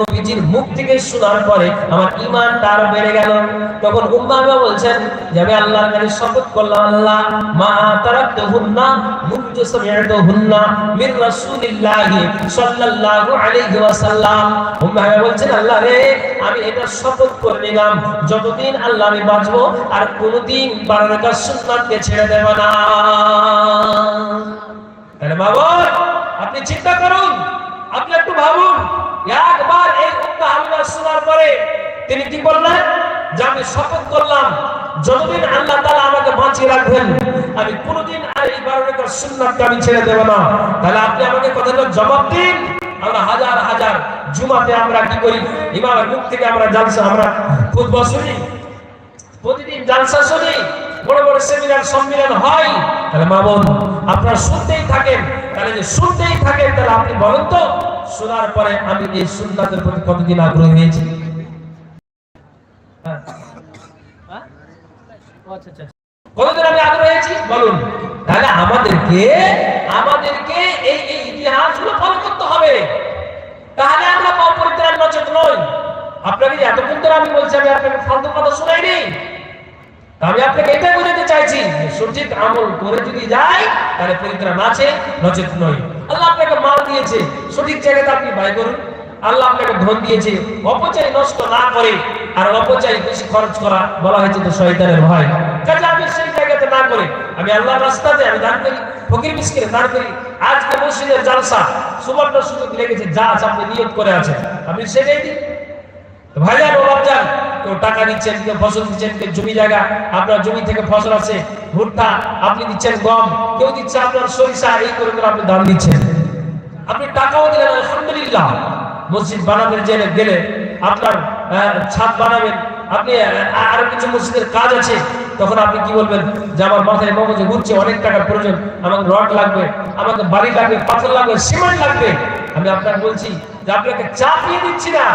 নবীজির মুখ থেকে শোনার পরে আমার ঈমান তার বেড়ে গেল। তখন বলছেন আল্লাহর কাছে শপথ করলাম, আল্লাহ, মা সামিআতুহুন্না মির রাসূলিল্লাহি সাল্লাল্লাহু আলাইহি ওয়াসাল্লাম। বলছেন, আল্লাহ রে, আমি এটা শপথ করে নিলাম। যতদিন আল্লাহ আমি বাঁচবো, আর কোনোদিন বারাকার সুন্নাতকে ছেড়ে দেব না। তাহলে বাবা, আপনি চিন্তা করুন, আপনি একটু ভাবুন একবার শোনার পরে তিনি কি বললেন? যে আমি শপথ করলাম, যতদিন আল্লাহ তাআলা আমাকে বাঁচিয়ে রাখবেন, আমি কোনোদিন আর এই বারো রেখার আমি ছেড়ে দেব না। তাহলে আপনি আমাকে কথাটা জবাব দিন। আমরা হাজার হাজার জুমাতে আমরা কি করি? ইমামের মুখ থেকে আমরা জালসা, আমরা খুতবা শুনি। প্রতিদিন জালসা শুনি। বড় বড় সেমিনার, সম্মেলন হয়। তাহলে মা আপনারা শুনতেই থাকেন। তাহলে যে শুনতেই থাকেন, তাহলে আপনি বলেন তো শোনার পরে আমি এই সুন্নাতের প্রতি কতদিন আগ্রহী হয়েছি? হ্যাঁ। আচ্ছা, আচ্ছা, আচ্ছা। কতদিন আমি আগ্রহী হয়েছি? বলুন। তাহলে আমাদেরকে আমাদেরকে এই এই ইতিহাসগুলো ফলো করতে হবে। তাহলে আমরা অপরিত্রাণ নচেত নই। আপনাকে এতক্ষণ ধরে আমি বলছি আমি আপনাকে ফালতু কথা শোনাইনি। আমি আপনাকে এটা বোঝাতে চাইছি সঠিক আমল করে যদি যাই তাহলে পরিত্রাণ আছে নচেত নয় আল্লাহ আপনাকে মাল দিয়েছে। সঠিক জায়গাতে আপনি ব্যয় করুন। আল্লাহ আপনাকে ধন দিয়েছে। অপচয় নষ্ট না করে আর অপচয় বেশি খরচ করা বলা হয়েছে তো শয়তানের ভয়। কাজে আমি সেই জায়গাতে না করে, আমি আল্লাহর রাস্তাতে আমি দান করি, ফকির মিসকিনে দান করি। আজকে মসজিদের জালসা, সুবর্ণ সুযোগ লেগেছে, যা আছে আপনি নিয়ত করে আছেন। আপনি সেটাই দিন। ভাইজান ও বাপজান কেউ টাকা দিচ্ছেন, কেউ ফসল দিচ্ছেন, কেউ জমি জায়গা, আপনার জমি থেকে ফসল আছে, ভুট্টা, আপনি দিচ্ছেন গম, কেউ দিচ্ছে আপনার সরিষা, এই করে করে আপনি দাম দিচ্ছেন। আপনি টাকাও দিলেন, আলহামদুলিল্লাহ। মসজিদ বানাবেন, জেলে গেলে আপনার ছাদ বানাবেন, আপনি আরও কিছু মসজিদের কাজ আছে, তখন আপনি কি বলবেন? যে আমার মাথায় মগজে ঘুরছে, অনেক টাকার প্রয়োজন, আমাকে রড লাগবে, আমাকে বাড়ি লাগবে, পাথর লাগবে, সিমেন্ট লাগবে। আমি আপনার বলছি যে আপনাকে চাপিয়ে দিচ্ছি না,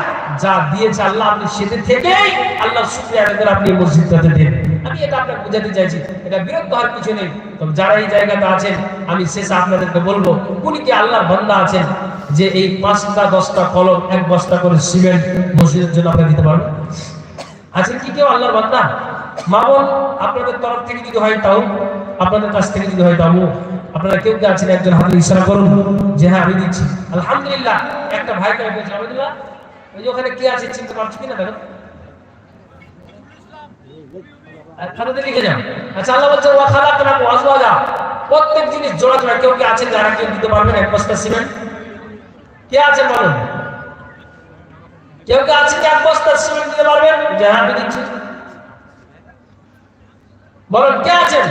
যা দিয়েছে আল্লাহ আপনি সেটা থেকেই আল্লাহ আদায় আপনি মসজিদটাতে দেন। আমি এটা আপনাকে বোঝাতে চাইছি, এটা বিরক্ত হওয়ার কিছু নেই। তবে যারা এই জায়গাতে আছেন, আমি শেষে আপনাদেরকে বলব, উনি কি আল্লাহর বান্দা আছেন যে এই পাঁচটা, দশটা কলম এক বস্তা করে সিমেন্ট মসজিদের জন্য আপনি দিতে পারবেন আছেন কি কেউ আল্লাহর বান্দা? মামুন আপনাদের তরফ থেকে যদি হয় তাও, আপনাদের কাছ থেকে যদি হয় তাও, আপনারা কেউ কে আছেন? একজন হাতে ইশারা করুন যে হ্যাঁ আমি দিচ্ছি। আলহামদুলিল্লাহ, একটা ভাই করে বলছে, আলহামদুলিল্লাহ। ওই যে ওখানে কে আছে চিনতে পারছি কিনা দেখো। আর আচ্ছা আল্লাহ প্রত্যেক জিনিস জোড়া কেউ আছেন দিতে পারবেন এক বস্তা সিমেন্ট। কে আছেন কেউ কে আছে কি এক বস্তা সিমেন্ট দিতে পারবেন হ্যাঁ কে আছেন?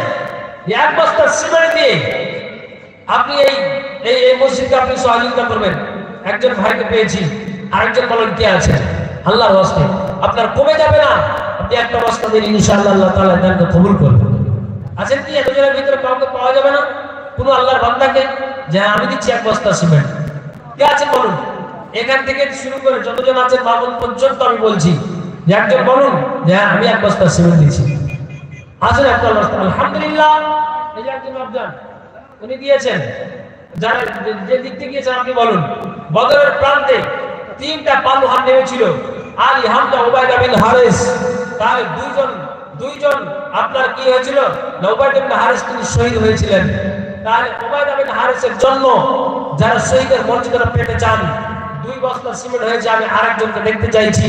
এক বস্তা সিমেন্ট আপনি এই এই এই আপনি সহযোগিতা করবেন। একজন ভাইকে পেয়েছি। আরেকজন বলেন, কে আছেন? আল্লাহর হস্তে। আপনার কমে যাবে না? একটা বস্তা দিন ইনশাআল্লাহ আল্লাহ তাআলা কবুল করবেন আছেন কি এতজনের ভিতরে কাউকে পাওয়া যাবে না? কোনো আল্লাহর বান্দাকে? যে আমি দিচ্ছি এক বস্তা সিমেন্ট। কে আছেন বলুন? এখান থেকে শুরু করে যতজন আছেন মামুন পর্যন্ত আমি বলছি। যে একজন বলুন যে হ্যাঁ, আমি এক বস্তা সিমেন্ট দিচ্ছি আসুন একটা বস্তা। আলহামদুলিল্লাহ এই যে একজন আফজান উনি দিয়েছেন। যারা যে- দিক গিয়েছেন আপনি বলুন। বদরের প্রান্তে তিনটা পালুহান নেমেছিল। আলী হামজা ওবায়দা বিন হারিস। তার দুইজন দুইজন, আপনার কি হয়েছিল? না ওবায়দা বিন হারিস তিনি শহীদ হয়েছিলেন। তাহলে ওবায়দা বিন হারিসের জন্য যারা শহীদের মর্যাদা পেতে চান, দুই বস্তা সিমেন্ট হয়েছে, আমি আরেকজনকে দেখতে চাইছি।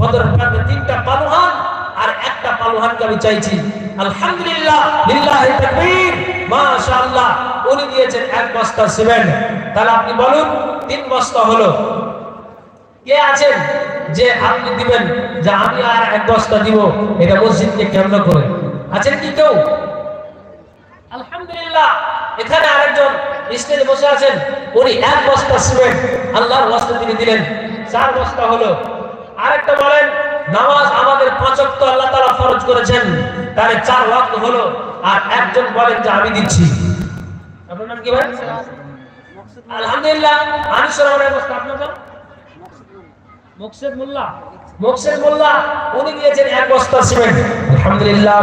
বদরের প্রান্তে তিনটা পালুহান আর একটা পালুহানকে আমি চাইছি। আলহামদুলিল্লাহ, লিল্লাহি তাকবীর, মাশাআল্লাহ, উনি দিয়েছেন এক বস্তা সিমেন্ট। তাহলে আপনি বলুন, তিন বস্তা হলো। কে আছেন? যে আপনি দিবেন যে আমি আর এক বস্তা দিব এটা মসজিদকে কেন্দ্র করে। আছেন কি কেউ? আলহামদুলিল্লাহ এখানে আরেকজন স্টেজে বসে আছেন উনি এক বস্তা সিমেন্ট আল্লাহর বস্তা তিনি দিলেন। চার বস্তা হলো। আরেকটা বলেন নামাজ আমাদের পাঁচ ওয়াক্ত আল্লাহ তাআলা ফরজ করেছেন তাহলে চার ওয়াক্ত হলো আর একজন বলেন যে আমি দিচ্ছি। আপনার নাম কি ভাই? আলহামদুলিল্লাহ আনিস রহমানের বস্তা আপনার মুকসেদ মোল্লা মুকসেদ মোল্লা, উনি দিয়েছেন এক বস্তা সিমেন্ট। আলহামদুলিল্লাহ।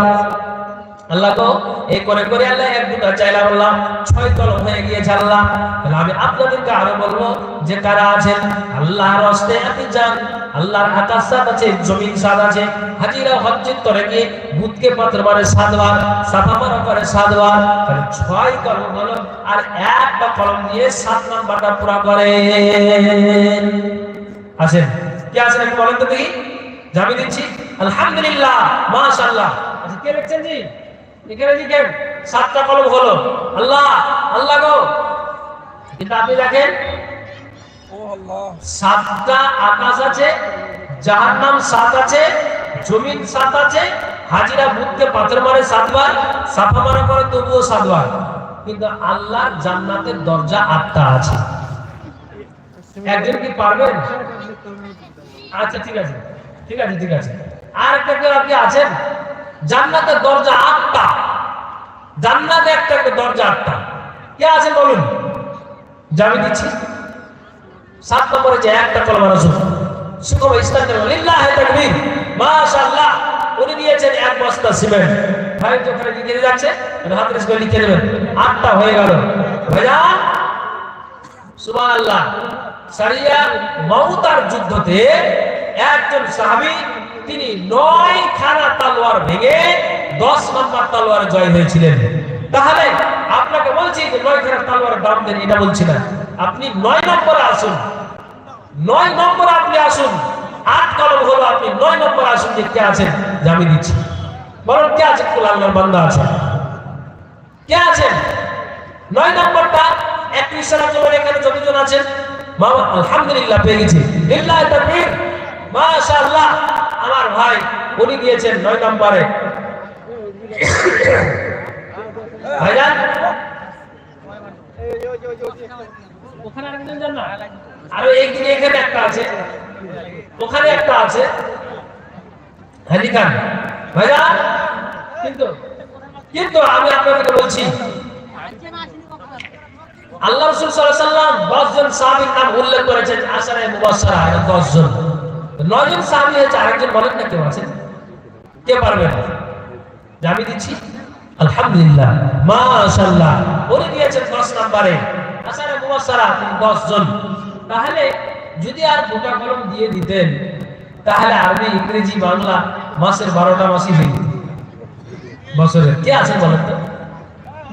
আল্লাহ তো এই করে করে আল্লাহ এক দুটা চাইলা বললাম, ছয় কলম হয়ে গিয়েছে আল্লাহ। তাহলে আমি আপনাদেরকে আরও বলব যে কারা আছেন? আল্লাহর হস্তে আপনি যান। আল্লাহর আকাশ সাত আছে, জমিন সাত আছে। হাজিরা হজ্জের তরে গিয়ে বুধকে পাত্র মারে সাতবার সাফা মারা করে সাতবার তাহলে ছয় কলম হলো, আর একটা কলম দিয়ে সাত নাম্বারটা পুরা করেন। আছেন কে আছেন বলেন তো দেখি দিচ্ছি। আলহামদুলিল্লাহ, মাশাআল্লাহ। আচ্ছা কে লিখছেন জি? এখানে লিখেন সাতটা কলম হলো। আল্লাহ আল্লাহ গো। কিন্তু আপনি দেখেন, সাতটা আকাশ আছে, জাহান্নাম সাত আছে, জমিন সাত আছে, হাজিরা বুদ্ধে পাথর মারে সাতবার, সাফা মারা করে তবুও সাতবার। কিন্তু আল্লাহর জান্নাতের দরজা আটটা আছে। একজন কি পারবেন? আচ্ছা ঠিক আছে। ঠিক আছে ঠিক আছে। আর একটা কেউ আপনি আছেন? জান্নাতের দরজা আটটা। জান্নাতে একটা দরজা আটটা। কে আছে বলুন? জামি দিচ্ছি। সাত নম্বরে যে একটা কলমা রাসূল সুকম ইসলাম লিল্লাহ তাকবীর। মাশাআল্লাহ। উনি দিয়েছেন এক বস্তা সিমেন্ট। ভাই, ওখানে লিখে যাচ্ছে? হাতে লিখে দেবেন আটটা হয়ে গেল। ভাইয়া সুবহানাল্লাহ। সারিয়া মৌতার যুদ্ধতে একজন সাহাবী, তিনি নয় খানা তলোয়ার ভেঙে দশ নম্বর তলোয়ার জয় হয়েছিলেন। তাহলে আপনাকে বলছি যে নয় খানা তলোয়ার দাম দেন, এটা বলছি না। আপনি নয় নম্বরে আসুন। নয় নম্বরে আপনি আসুন। আট কলম হলো আপনি নয় নম্বরে আসুন যে কে আছেন, যে আমি দিচ্ছি। বরং কে আছে? কুল আল্লাহর বান্দা আছে। কে আছেন? নয় নম্বরটা একত্রিশ সালের জন্য এখানে যতজন আছেন আলহামদুলিল্লাহ পেয়ে গেছি। মাশাআল্লাহ। আমার ভাই, উনি দিয়েছেন নয় নম্বরে। আরও এখানে একটা আছে। ওখানে একটা আছে। কিন্তু কিন্তু আমি আপনাদেরকে বলছি আল্লাহ রসুল সাল্লাম দশ জন সাহাবির নাম উল্লেখ করেছেন আসারে মুবাসারা এটা দশ জন। নয় জন সাহাবি হয়েছে, আরেকজন বলেন না কেউ আছেন কে পারবেন যে আমি দিচ্ছি? আলহামদুলিল্লাহ। মাশাআল্লাহ। উনি দিয়েছেন দশ নম্বরে আসারে মুবাসারা তিনি দশ জন। তাহলে যদি আর দুটা কলম দিয়ে দিতেন, তাহলে আরবি, ইংরেজি, বাংলা, মাসের বারোটা মাসই হয়ে বছরে কে আছে বলেন তো?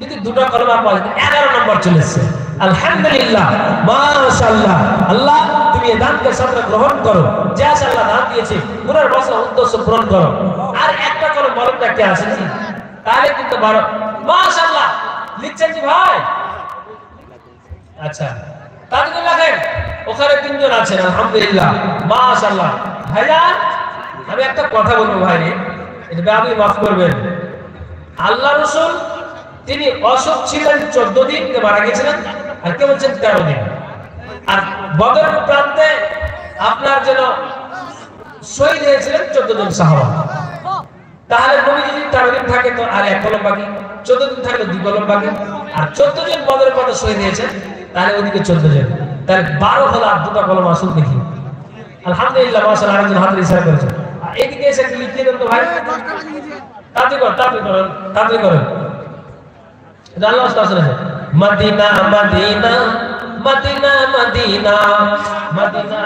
যদি দুটো কলমা পাওয়া যেত এগারো নম্বর চলে এসছে। আলহামদুলিল্লাহ, মাশাআল্লাহ। আল্লাহ, তুমি এই দানকে সামনে গ্রহণ করো। যে আল্লাহ দান দিয়েছে পুরো বছর উদ্দেশ্য পূরণ করো। আর একটা কলম বলেন না কে জি তাহলে কিন্তু বারো মাশাআল্লাহ। লিখছেন জি ভাই? আচ্ছা। তাদের লেখেন ওখানে তিনজন আছেন, আলহামদুলিল্লাহ। মাশাআল্লাহ। ভাইয়া, আমি একটা কথা বলব ভাই। এটা আপনি মাফ করবেন। আল্লাহ রসুল তিনি অসুখ ছিলেন চোদ্দ দিন মারা গেছিলেন? আর কে বলছেন তেরো দিন। আর বদর প্রান্তে আপনার যেন শহীদ হয়েছিলেন চোদ্দ জন সাহাবা। তাহলে নবী যদি তেরো দিন থাকে তো আর এক কলম বাকি। চোদ্দ দিন থাকলে দুই কলম বাকি। আর চোদ্দ জন বদরের কথা শহীদ হয়েছেন তাহলে ওইদিকে চোদ্দ জন। তাহলে বারো হলো আর দুটা কলম আসুন দেখি। আলহামদুলিল্লাহ মাসাল আরেকজন হাতের ইশারা করেছে। এদিকে এসে দেন তো ভাই? তাড়াতাড়ি কর তাড়াতাড়ি করেন তাড়াতাড়ি করেন Medina Medina Medina Medina Medina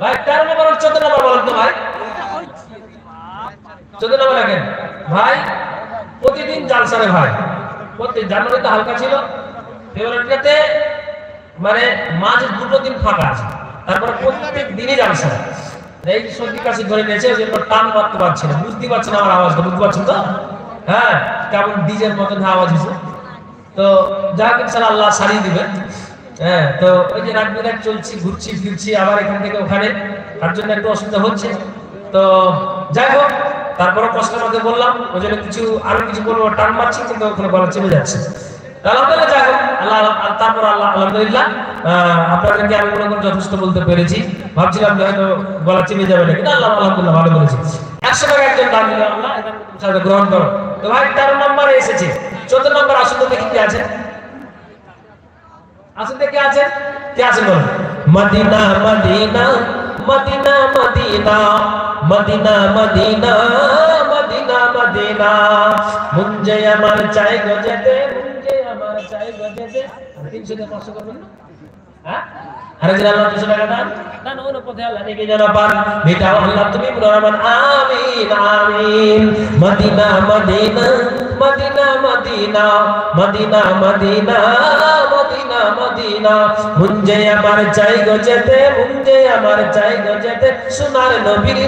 ভাই তো প্রতিদিন জালসারে ভাই। প্রতি হালকা ছিল। ফেব্রুয়ারিতে মানে মাঝ দুটো দিন ফাঁকা আছে। তারপরে প্রত্যেক দিনই জালসা এই সর্দি কাশি ধরে নিয়েছে জন্য টান মারতে পারছে না। বুঝতে না আমার আওয়াজটা, বুঝতে পারছেন তো? হ্যাঁ কেমন ডিজের মতন আওয়াজ হয়েছে। তো যা ইনশাল্লাহ আল্লাহ সারিয়ে দিবেন। হ্যাঁ তো ওই যে রাত বিরাট চলছি, ঘুরছি, ফিরছি, আবার এখান থেকে ওখানে। তার জন্য একটু অসুবিধা হচ্ছে। তো যাই হোক তারপরে কষ্টের মধ্যে বললাম, ওই জন্য কিছু, আরও কিছু বলব, টান মারছি, কিন্তু ওখানে গলা চলে যাচ্ছে আল্লাহ আল্লাহ- তারপর আল্লাহ আলহামদুলিল্লাহ আপনাদেরকে আমি যথেষ্ট বলতে পেরেছি। ভাবছিলাম আল্লাহ আলহামদুলিল্লাহ ভালো বলেছি। গ্রহণ করো। ভাই, তেরো এসেছে। চোদ্দ নম্বর আসুন তো দেখি কি আছে। আসুন দেখি আছে? কি আছে বলুন Medina Medina Medina Medina Medina Medina Medina Medina. মুঞ্জে আমার চাই গো যেতে চাই তিনশো টাকা পাঁচশো করবেন না? হ্যাঁ? মুঞ্জে আমার চাই গো যেতে, মুঞ্জে আমার চাই সোনার নবীর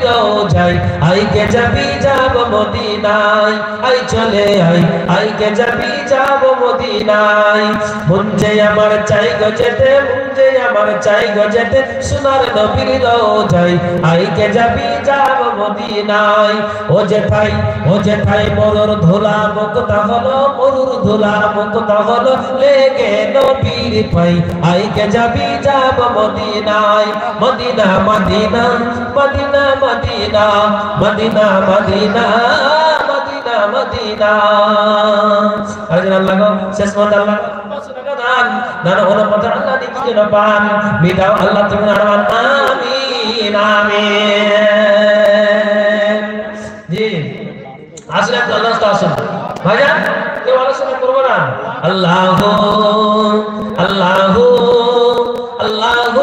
আই কে যাবি যাব মদিনায়? আই চলে আই আই কে যাবি যাব মদিনায়? মুঞ্জে আমার চাই মুঞ্জে আমার চাই গো যেতে সোনার নবীর রোজাই আই কে যাবি যাব মদিনায়? ও যেথাই ও যেথাই মরুর ধুলা মুক্তা হলো মরুর ধুলা মুক্তা হলো লেগে নবীর পাই। আই কে যাবি যাব মদিনায়? Medina Medina Medina Medina Medina Medina Medina Medina. আরেকজন আল্লাহ শেষ মত আল্লাহ দান হলো পথে আল্লাহ নিকি যেন পান। মিটাও আল্লাহ তুমি আরমান আমিন আমিন। জি। আসলে আপনি আল্লাহ তো আসুন। ভাইজান, কেউ আলোচনা করব না? আল্লাহ আল্লাহ আল্লাহ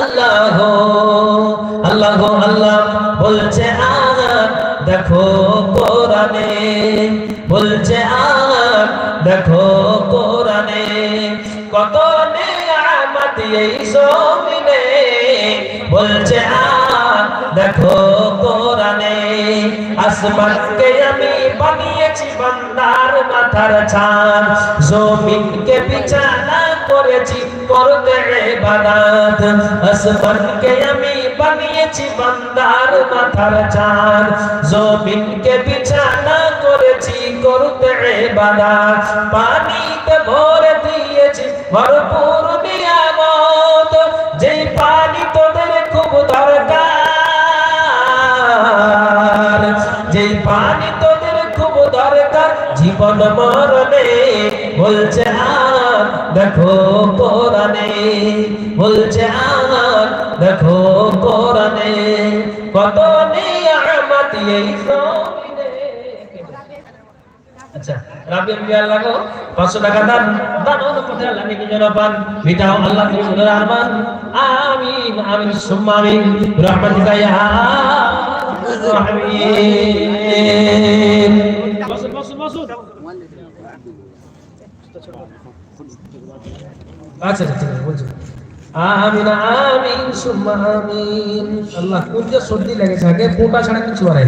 আল্লাহ আল্লাহ আল্লাহ বলছে আর দেখো কোরআনে বলছে আর দেখো কোরআনে কত নেয়ামত এই জমিনে বলছে দেখো কোরআনে আসমানকে আমি বানিয়েছি বান্দার মাথার ছাদ, জমিনকে বিছানা করেছি করতে বানাত, আসমানকে আমি বানিয়েছি বান্দার মাথার ছাদ, জমিনকে বিছানা করেছি করতে বানাত পানিতে ভরে দিয়েছি ভরপুর নিয়ামত। যে পানি তোদের খুব দরকার যে পানি তোদের খুব দরকার, জীবন মরণে বলছে আর দেখো কোরআনে, বলছে আর দেখো কোরআনে, কত নিয়ামত এই জমিনে আচ্ছা রাবির বিয়ার লাগো 500 টাকা দান দান ওর পথে আল্লাহ নাকি যেন পান? মিটাও আল্লাহ সুন্দর আরমান আমিন আমিন, সুম্মা আমিন। রহমাতিকা ইয়া রহিম বসুন বসুন বসুন আচ্ছা আচ্ছা বলছি। আমিন আমিন আমিন। আল্লাহ, কোন সর্দি লেগেছে আগে পোটা ছাড়া কিছু আর